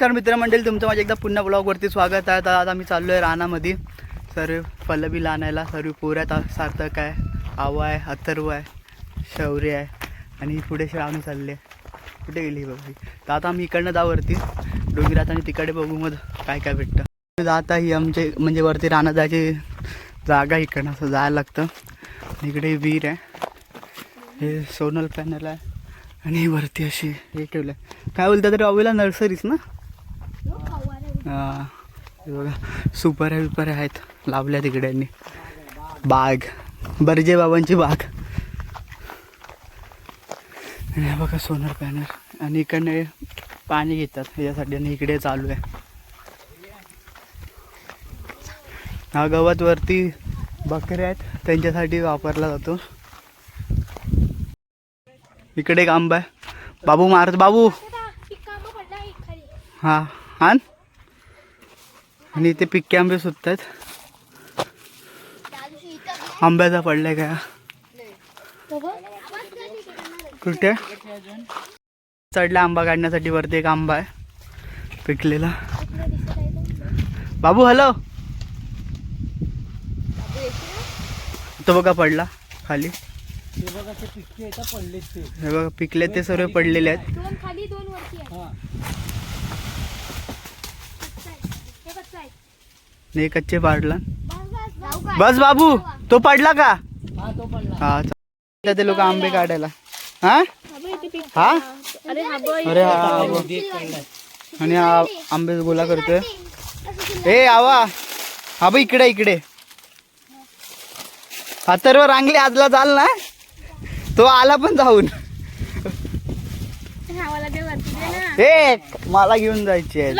नमस्कार मित्रमंडळी तुमचं माझ्या एकदा पुन्हा ब्लॉगवरती स्वागत आहे. तर आता मी चाललो आहे रानामध्ये. सर्व पल्लवी आणायला सर्व पोऱ्यात सार्थक आहे आवा आहे अथर्व आहे शौर्य आहे आणि पुढे श्रावणी चालले कुठे गेली बघी. तर आता आम्ही इकडनं जाऊ वरती. डोंगरात आणि तिकडे बघू मग काय काय भेटतं. जाता ही आमचे म्हणजे वरती रानात जायची जागा इकडनं असं जायला लागतं. इकडे वीर आहे. हे सोनल पॅनल आहे. आणि वरती अशी हे ठेवलं आहे काय बोलतात तरी अवेला नर्सरीच ना? बघा सुपर विपर आहेत लावल्या तिकडे यांनी. बाग. बर्जे बाबांची बाग. आणि बघा सोनर पॅनल आणि इकडे पाणी घेतात यासाठी आणि इकडे चालू आहे. हा गवत वरती बकऱ्या आहेत त्यांच्यासाठी वापरला जातो. इकडे एक आंबा आहे. बाबू मारत बाबू. हा. आण. आणि इथे पिक्के आंबे सुद्धा आहेत आंब्याचा पडलाय का कुठे? चढला आंबा काढण्यासाठी वरती एक आंबा आहे. पिकलेला. बाबू हॅलो तो बघा पडला खाली. हे बघा पिकले ते सर्व पडलेले आहेत दोन खाली दोन वरती आहे हा कच्चा आहे. हे कच्चा आहे. नाही कच्चे पाडला? बस बाबू तो पडला का? हा तो हा लोक आंबे काढायला. हा? हा? अरे हा आणि आंबे गोला करतोय. ए आवा. हा बघ इकडे इकडे. अथर्व रांगले आजला चाल ना. तो आला पण जाऊन. हा, ए मला घेऊन जायचे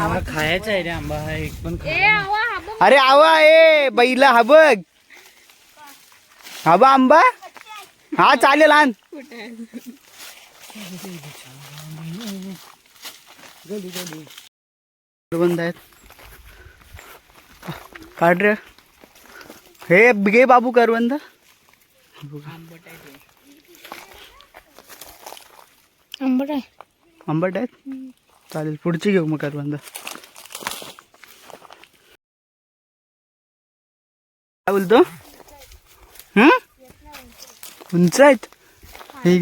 खायचा आहे रे आंबा हा एक पण ए आवा हा बघ. अरे आवा ए बैला हा बघ. हा बा आंबा. हा चालेल आण. करवंद आहेत. काढ रे. हे घे बाबू करवंद. आंबट आहे. आंबट आहेत? चालेल पुढची घेऊ मग करवंद काय बोलतो? हं? उंच आहेत? हे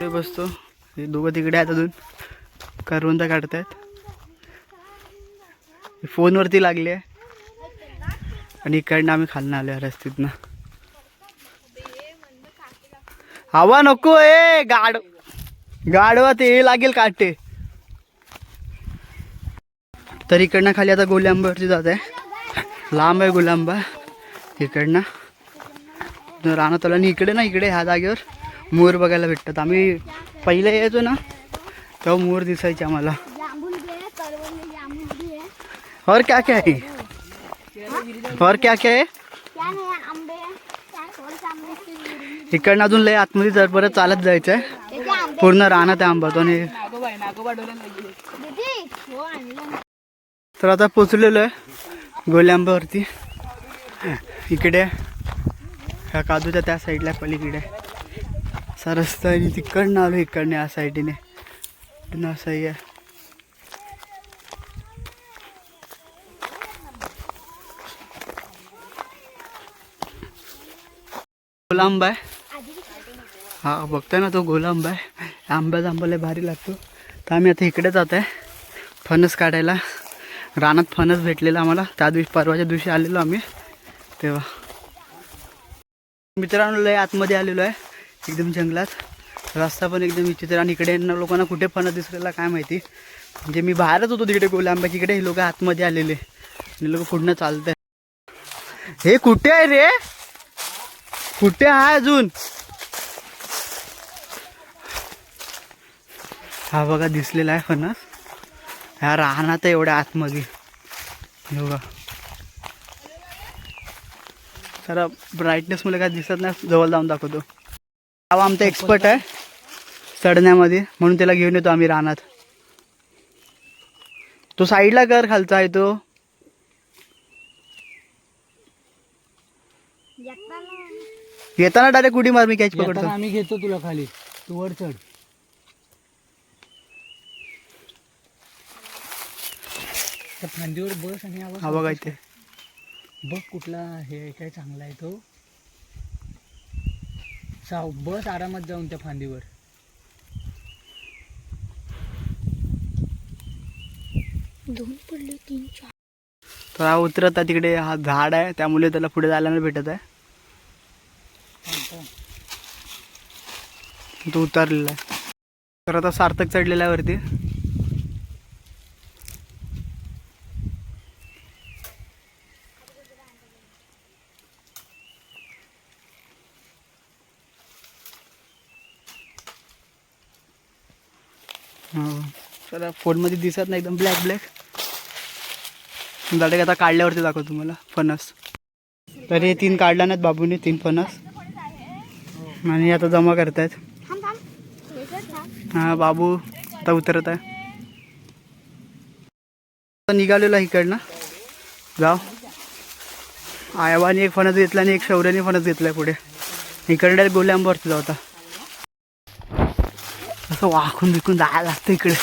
आहे बसतो. हे दोघं तिकडे आहेत अजून. करवंद काढतायत. हे फोनवरती लागले. आहे आणि इकडनं आम्ही खालनं आलो आहे रस्त्यातनं. हवा नको ए गाड गाडवा ते लागेल काटे. तर इकडनं खाली आता गोल्यांबावरती जात आहे. लांब आहे गुलांबा इकडनं. राहणार रानात आणि इकडे ना इकडे ह्या जागेवर मोर बघायला भेटतात. आम्ही पहिले यायचो ना तेव्हा मोर दिसायचे आम्हाला. और क्या क्या है? और क्या क्या है क्या नाही आंबे काय थोडेसे आंबे असतील विहिरीत. इकडनं अजून लय आतमध्ये जर परत चालत जायचं आहे पूर्ण रानात आहे आंबा तो तर आता पोचलेलो आहे गोल्यांबावरती. इकडे ह्या काजूच्या त्या साईडला पलीकडे. असा रस्ता आहे आणि तिकडनं आलो इकडनं या साईडने. इकडनं असंही आहे. गोलांब आहे. हा बघताय ना तो गोलांबा आहे. आंबा लय भारी लागतो. तर आम्ही आता इकडे जात आहे. फणस काढायला. रानात फणस भेटलेला आम्हाला. त्या दिवशी परवाच्या दिवशी आलेलो आम्ही. तेव्हा. मित्रांनो लय आतमध्ये आलेलो आहे. एकदम जंगलात. रस्ता पण एकदम विचित्र आणि इकडे यांना लोकांना कुठे फणस दिसलेला काय माहिती. म्हणजे मी बाहेरच होतो तिकडे गोल्या इकडे हे लोक आतमध्ये आलेले. आणि लोक पुढनं चालत आहे हे कुठे आहे रे? कुठे आहे अजून? हा बघा दिसलेला आहे फणस. ह्या राहणार एवढ्या आतमध्ये. हे बघा. जरा ब्राईटनेस मुले काय दिसत नाही जवळ जाऊन दाखवतो. हा आमचा एक्सपर्ट आहे चढण्यामध्ये. म्हणून त्याला घेऊन येतो आम्ही रानात. तो साईडला कर खालचा आहे तो. येताना डायरेक्ट उडी मार मी कॅच पकडतो. आम्ही घेतो तुला खाली. तू वर चढ. त्या फांदीवर बस आणि आवाज हा बघा इथे. बघ कुठला हे काय चांगला आहे तो? साव बस आरामात जाऊन त्या फांदीवर. दोन पडले तीन चार. तर हा उतरत आहे तिकडे हा झाड आहे त्यामुळे त्याला पुढे जायला नाही भेटत आहे. तो उतरलेला आहे. तर आता सार्थक चढलेला आहे वरती. हो. चला फोनमध्ये दिसत नाही एकदम ब्लॅक ब्लॅक डायरेक्ट आता काढल्यावरती दाखवतो तुम्हाला फणस. तर हे तीन काढला नाहीत बाबूने तीन फणस. आणि आता जमा करतायत. थांब हा बाबू आता उतरत आहे. निघालेला निघालेलो इकडनं. जाव आयवाने एक फणस घेतला आणि एक शौर्याने फणस घेतला पुढे. इकडे गोल्यांबवरती जाऊ आता. असं वाकून बिकून जायला लागतं इकडे.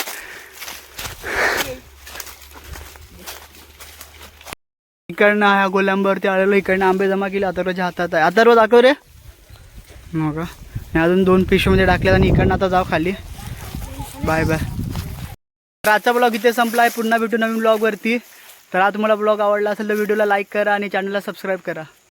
इकडनं ह्या गोल्यांबवरती आलेलो इकडनं आंबे जमा केले अथर्वच्या हातात आहे. अथर्व दाखव रे. हो का मी अजून दोन पिशवीमध्ये टाकले आणि इकडनं आता जाऊ खाली. Bye bye. तर आजचा ब्लॉग इथे संपला आहे पुन्हा भेटू नवीन ब्लॉगवरती. तर आज तुम्हाला ब्लॉग आवडला असेल तर व्हिडिओला लाईक करा आणि चॅनलला सबस्क्राईब करा.